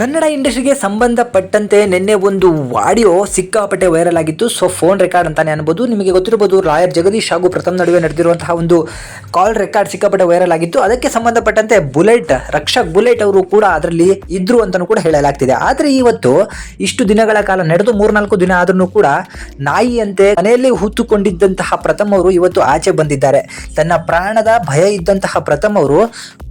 ಕನ್ನಡ ಇಂಡಸ್ಟ್ರಿಗೆ ಸಂಬಂಧಪಟ್ಟಂತೆ ನಿನ್ನೆ ಒಂದು ಆಡಿಯೋ ಸಿಕ್ಕಾಪಟ್ಟೆ ವೈರಲ್ ಆಗಿತ್ತು. ಸೊ ಫೋನ್ ರೆಕಾರ್ಡ್ ಅಂತಾನೆ ಅನ್ಬೋದು. ನಿಮಗೆ ಗೊತ್ತಿರಬಹುದು, ರಾಯರ್ ಜಗದೀಶ್ ಹಾಗೂ ಪ್ರಥಮ್ ನಡುವೆ ನಡೆದಿರುವಂತಹ ಒಂದು ಕಾಲ್ ರೆಕಾರ್ಡ್ ಸಿಕ್ಕಾಪಟ್ಟೆ ವೈರಲ್ ಆಗಿತ್ತು. ಅದಕ್ಕೆ ಸಂಬಂಧಪಟ್ಟಂತೆ ಬುಲೆಟ್, ರಕ್ಷಕ್ ಬುಲೆಟ್ ಅವರು ಕೂಡ ಅದರಲ್ಲಿ ಇದ್ರು ಅಂತಲೂ ಕೂಡ ಹೇಳಲಾಗ್ತಿದೆ. ಆದರೆ ಇವತ್ತು ಇಷ್ಟು ದಿನಗಳ ಕಾಲ, ನಡೆದು ಮೂರ್ನಾಲ್ಕು ದಿನ ಆದ್ರೂ ಕೂಡ ನಾಯಿಯಂತೆ ಮನೆಯಲ್ಲಿ ಹೂತುಕೊಂಡಿದ್ದಂತಹ ಪ್ರಥಮ್ ಅವರು ಇವತ್ತು ಆಚೆ ಬಂದಿದ್ದಾರೆ. ತನ್ನ ಪ್ರಾಣದ ಭಯ ಇದ್ದಂತಹ ಪ್ರಥಮ್ ಅವರು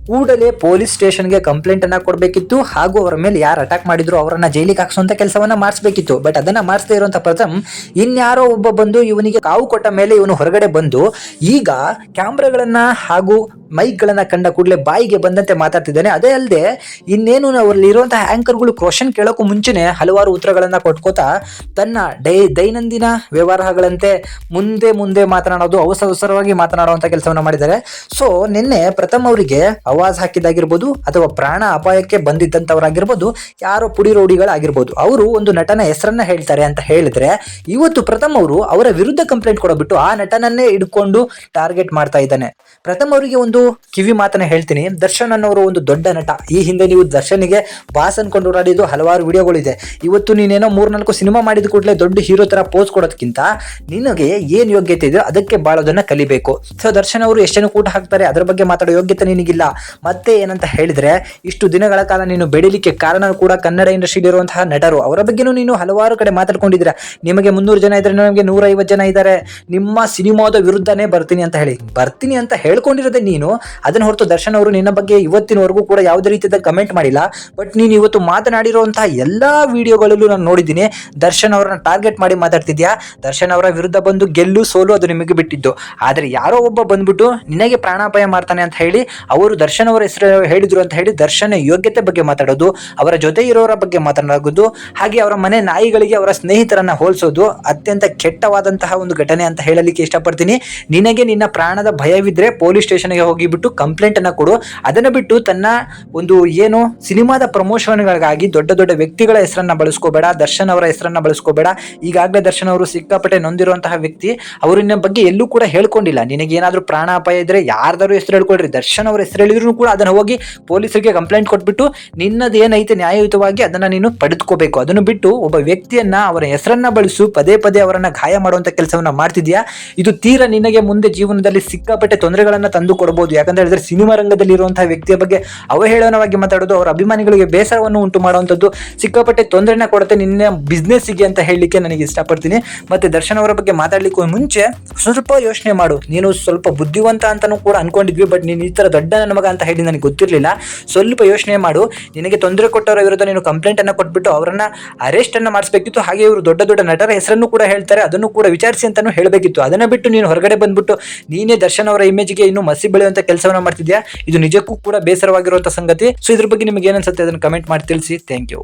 ಕೂಡಲೇ ಪೊಲೀಸ್ ಸ್ಟೇಷನ್ಗೆ ಕಂಪ್ಲೇಂಟ್ ಅನ್ನ ಕೊಡಬೇಕಿತ್ತು ಹಾಗೂ ಅವರ ಮೇಲೆ ಯಾರು ಅಟ್ಯಾಕ್ ಮಾಡಿದ್ರು ಅವರನ್ನ ಜೈಲಿಗೆ ಹಾಕ್ಸುವಂತ ಕೆಲಸವನ್ನ ಮಾಡಿಸ್ಬೇಕಿತ್ತು. ಬಟ್ ಅದನ್ನ ಮಾಡಿಸದೇ ಇರುವಂತ ಪ್ರಥಮ್ ಇನ್ಯಾರೋ ಒಬ್ಬ ಬಂದು ಇವನಿಗೆ ಕಾವು ಕೊಟ್ಟ ಮೇಲೆ ಇವನು ಹೊರಗಡೆ ಬಂದು ಈಗ ಕ್ಯಾಮ್ರಾಗಳನ್ನ ಹಾಗೂ ಮೈಕ್ಗಳನ್ನ ಕಂಡ ಕೂಡಲೇ ಬಾಯಿಗೆ ಬಂದಂತೆ ಮಾತಾಡ್ತಿದ್ದಾನೆ. ಅದೇ ಅಲ್ಲದೆ ಇನ್ನೇನು ಅವರಲ್ಲಿ ಇರುವಂತಹ ಆಂಕರ್ಗಳು ಕ್ವಶನ್ ಕೇಳೋಕ್ಕೂ ಮುಂಚೆನೆ ಹಲವಾರು ಉತ್ತರಗಳನ್ನ ಕೊಟ್ಕೋತಾ ತನ್ನ ಡೈ, ದೈನಂದಿನ ವ್ಯವಹಾರಗಳಂತೆ ಮುಂದೆ ಮುಂದೆ ಮಾತನಾಡೋದು ಅವಸರವಾಗಿ ಮಾತನಾಡುವಂತ ಕೆಲಸವನ್ನ ಮಾಡಿದ್ದಾರೆ. ಸೊ ನಿನ್ನೆ ಪ್ರಥಮ್ ಅವರಿಗೆ ಅವಾಜ್ ಹಾಕಿದ್ದಾಗಿರ್ಬೋದು ಅಥವಾ ಪ್ರಾಣ ಅಪಾಯಕ್ಕೆ ಬಂದಿದ್ದಂಥವರಾಗಿರ್ಬೋದು, ಯಾರೋ ಪುಡಿ ರೌಡಿಗಳಾಗಿರ್ಬೋದು, ಅವರು ಒಂದು ನಟನ ಹೆಸರನ್ನ ಹೇಳ್ತಾರೆ ಅಂತ ಹೇಳಿದ್ರೆ, ಇವತ್ತು ಪ್ರಥಮ್ ಅವರು ಅವರ ವಿರುದ್ಧ ಕಂಪ್ಲೇಂಟ್ ಕೊಡಬಿಟ್ಟು ಆ ನಟನನ್ನೇ ಹಿಡ್ಕೊಂಡು ಟಾರ್ಗೆಟ್ ಮಾಡ್ತಾ ಇದ್ದಾನೆ. ಪ್ರಥಮ್ ಅವರಿಗೆ ಒಂದು ಕಿವಿ ಮಾತನ್ನ ಹೇಳ್ತೀನಿ. ದರ್ಶನ್ ಅನ್ನೋರು ಒಂದು ದೊಡ್ಡ ನಟ. ಈ ಹಿಂದೆ ನೀವು ದರ್ಶನ್ಗೆ ಬಾಸ್ ಅನ್ಕೊಂಡು ಓಡಾಡಿದ್ದು ಹಲವಾರು ವಿಡಿಯೋಗಳಿದೆ. ಇವತ್ತು ನೀನೇನೋ ಮೂರ್ನಾಲ್ಕು ಸಿನಿಮಾ ಮಾಡಿದ ಕೂಡಲೇ ದೊಡ್ಡ ಹೀರೋ ತರ ಪೋಸ್ ಕೊಡೋದಕ್ಕಿಂತ ನಿನಗೆ ಏನು ಯೋಗ್ಯತೆ ಇದೆಯೋ ಅದಕ್ಕೆ ಬಾಳೋದನ್ನ ಕಲಿಬೇಕು. ಸೊ ದರ್ಶನ್ ಅವರು ಎಷ್ಟೇನು ಕೂಟ ಹಾಕ್ತಾರೆ. ಅದರ ಬಗ್ಗೆ ಮಾತಾಡೋ ಯೋಗ್ಯತೆ ನಿನಗಿಲ್ಲ. ಮತ್ತೆ ಏನಂತ ಹೇಳಿದ್ರೆ, ಇಷ್ಟು ದಿನಗಳ ಕಾಲ ನೀನು ಬೆಳಿಲಿಕ್ಕೆ ಕಾರಣ ಕೂಡ ಕನ್ನಡ ಇಂಡಸ್ಟ್ರಿಲಿ ಇರುವಂತಹ ನಟರು. ಅವರ ಬಗ್ಗೆನೂ ನೀನು ಹಲವಾರು ಕಡೆ ಮಾತಾಡ್ಕೊಂಡಿದ್ದೀರಾ. ನಿಮಗೆ ಮುನ್ನೂರು ಜನ ಇದ್ರೆ ನಮಗೆ ನೂರೈವತ್ತು ಜನ ಇದ್ದಾರೆ. ನಿಮ್ಮ ಸಿನಿಮಾದ ವಿರುದ್ಧನೇ ಬರ್ತೀನಿ ಅಂತ ಹೇಳಿ. ಬರ್ತೀನಿ ಅಂತ ಹೇಳ್ಕೊಂಡಿರೋದೇ ನೀನು. ಅದನ್ನ ಹೊರತು ದರ್ಶನ್ ಅವರು ನಿನ್ನ ಬಗ್ಗೆ ಇವತ್ತಿನವರೆಗೂ ಕೂಡ ಯಾವುದೇ ರೀತಿಯ ಕಮೆಂಟ್ ಮಾಡಿಲ್ಲ. ಬಟ್ ನೀನು ಇವತ್ತು ಮಾತನಾಡಿರುವಂತಹ ಎಲ್ಲಾ ವಿಡಿಯೋಗಳಲ್ಲೂ ನಾನು ನೋಡಿದ್ದೀನಿ. ದರ್ಶನ್ ಅವರನ್ನ ಟಾರ್ಗೆಟ್ ಮಾಡಿ ಮಾತಾಡ್ತಿದ್ಯಾ? ದರ್ಶನ್ ಅವರ ವಿರುದ್ಧ ಬಂದು ಗೆಲ್ಲು ಸೋಲು ಅದು ನಿಮಗೆ ಬಿಟ್ಟಿದ್ದು. ಆದರೆ ಯಾರೋ ಒಬ್ಬ ಬಂದ್ಬಿಟ್ಟು ನಿನಗೆ ಪ್ರಾಣಾಪಾಯ ಮಾಡ್ತಾನೆ ಅಂತ ಹೇಳಿ ಅವರು ದರ್ಶನ್ ಅವರ ಹೆಸರು ಹೇಳಿದ್ರು ಅಂತ ಹೇಳಿ ದರ್ಶನ ಯೋಗ್ಯತೆ ಬಗ್ಗೆ ಮಾತಾಡೋದು, ಅವರ ಜೊತೆ ಇರೋರ ಬಗ್ಗೆ ಮಾತನಾಡೋದು, ಹಾಗೆ ಅವರ ಮನೆ ನಾಯಿಗಳಿಗೆ ಅವರ ಸ್ನೇಹಿತರನ್ನ ಹೋಲಿಸೋದು ಅತ್ಯಂತ ಕೆಟ್ಟವಾದಂತಹ ಒಂದು ಘಟನೆ ಅಂತ ಹೇಳಲಿಕ್ಕೆ ಇಷ್ಟಪಡ್ತೀನಿ. ನಿನಗೆ ನಿನ್ನ ಪ್ರಾಣದ ಭಯವಿದ್ರೆ ಪೊಲೀಸ್ ಸ್ಟೇಷನ್ಗೆ ಹೋಗಿಬಿಟ್ಟು ಕಂಪ್ಲೇಂಟ್ ಅನ್ನ ಕೊಡು. ಅದನ್ನು ಬಿಟ್ಟು ತನ್ನ ಒಂದು ಏನು ಸಿನಿಮಾದ ಪ್ರಮೋಷನ್ಗಳಿಗಾಗಿ ದೊಡ್ಡ ದೊಡ್ಡ ವ್ಯಕ್ತಿಗಳ ಹೆಸರನ್ನ ಬಳಸ್ಕೋಬೇಡ, ದರ್ಶನ್ ಅವರ ಹೆಸರನ್ನ ಬಳಸ್ಕೋಬೇಡ. ಈಗಾಗಲೇ ದರ್ಶನ್ ಅವರು ಸಿಕ್ಕಾಪಟ್ಟೆ ನೊಂದಿರುವಂತಹ ವ್ಯಕ್ತಿ. ಅವರಿನ ಬಗ್ಗೆ ಎಲ್ಲೂ ಕೂಡ ಹೇಳ್ಕೊಂಡಿಲ್ಲ. ನಿನಗೆ ಪ್ರಾಣ ಪ್ರಾಣಾಪಾಯ ಇದ್ರೆ ಯಾರ್ದಾರು ಹೆಸರು ಹೇಳ್ಕೊಳ್ರಿ ದರ್ಶನ್ ಅವರ ಹೆಸರು ಹೇಳಿದ್ರು ಕೂಡ ಅದನ್ನು ಹೋಗಿ ಪೊಲೀಸರಿಗೆ ಕಂಪ್ಲೇಂಟ್ ಕೊಟ್ಬಿಟ್ಟು ನಿನ್ನದು ಏನೈತೆ ನ್ಯಾಯಯುತವಾಗಿ ಅದನ್ನ ನೀನು ಪಡೆದುಕೋಬೇಕು. ಅದನ್ನು ಬಿಟ್ಟು ಒಬ್ಬ ವ್ಯಕ್ತಿಯನ್ನ ಅವರ ಹೆಸರನ್ನ ಬಳಸು, ಪದೇ ಪದೇ ಅವರನ್ನ ಗಾಯ ಮಾಡುವಂಥ ಕೆಲಸವನ್ನ ಮಾಡ್ತಿದ್ಯಾ? ಇದು ತೀರಾ ನಿನಗೆ ಮುಂದೆ ಜೀವನದಲ್ಲಿ ಸಿಕ್ಕಾಪಟ್ಟೆ ತೊಂದರೆಗಳನ್ನು ತಂದು ಕೊಡಬಹುದು ಯಾಕಂತ ಹೇಳಿದ್ರೆ ಸಿನಿಮಾ ರಂಗದಲ್ಲಿ ಇರುವಂತಹ ವ್ಯಕ್ತಿಯ ಬಗ್ಗೆ ಅವಹೇಳನವಾಗಿ ಮಾತಾಡೋದು ಅವರ ಅಭಿಮಾನಿಗಳಿಗೆ ಬೇಸರವನ್ನು ಉಂಟು ಮಾಡುವಂಥದ್ದು. ಸಿಕ್ಕಾಪಟ್ಟೆ ತೊಂದರೆನ ಕೊಡುತ್ತೆ ನಿನ್ನ ಬಿಸ್ನೆಸ್ಸಿಗೆ ಅಂತ ಹೇಳಲಿಕ್ಕೆ ನನಗೆ ಇಷ್ಟಪಡ್ತೀನಿ. ಮತ್ತೆ ದರ್ಶನ್ ಅವರ ಬಗ್ಗೆ ಮಾತಾಡ್ಲಿಕ್ಕೂ ಮುಂಚೆ ಸ್ವಲ್ಪ ಯೋಚನೆ ಮಾಡು. ನೀನು ಸ್ವಲ್ಪ ಬುದ್ಧಿವಂತ ಅಂತಾನೂ ಕೂಡ ಅನ್ಕೊಂಡಿದ್ವಿ ಬಟ್ ನೀನು ಈ ತರ ದೊಡ್ಡ ನನ್ನ ಮಗ ಅಂತ ಹೇಳಿ ನನಗೆ ಗೊತ್ತಿರಲಿಲ್ಲ. ಸ್ವಲ್ಪ ಯೋಚನೆ ಮಾಡು. ನಿನಗೆ ತೊಂದರೆ ಕೊಟ್ಟವರ ವಿರುದ್ಧ ನೀನು ಕಂಪ್ಲೇಂಟ್ ಅನ್ನು ಕೊಟ್ಬಿಟ್ಟು ಅವರನ್ನ ಅರೆಸ್ಟ್ ಅನ್ನು ಮಾಡಿಸಬೇಕಿತ್ತು. ಹಾಗೆ ಇವರು ದೊಡ್ಡ ದೊಡ್ಡ ನಟರ ಹೆಸರನ್ನು ಕೂಡ ಹೇಳ್ತಾರೆ. ಅದನ್ನು ಕೂಡ ವಿಚಾರಿಸಿ ಅಂತಾನು ಹೇಳಬೇಕಿತ್ತು. ಅದನ್ನ ಬಿಟ್ಟು ನೀನು ಹೊರಗಡೆ ಬಂದ್ಬಿಟ್ಟು ನೀನೇ ದರ್ಶನ್ ಅವರ ಇಮೇಜ್ಗೆ ಇನ್ನು ಮಸಿ ಬೆಳೆಯುವಂತ ಕೆಲಸವನ್ನ ಮಾಡ್ತಿದ್ಯಾ? ಇದು ನಿಜಕ್ಕೂ ಕೂಡ ಬೇಸರವಾಗಿರುವಂತ ಸಂಗತಿ. ಸೊ ಇದ್ರ ಬಗ್ಗೆ ನಿಮಗೆ ಏನನ್ಸುತ್ತೆ ಅದನ್ನು ಕಮೆಂಟ್ ಮಾಡಿ ತಿಳಿಸಿ. Thank you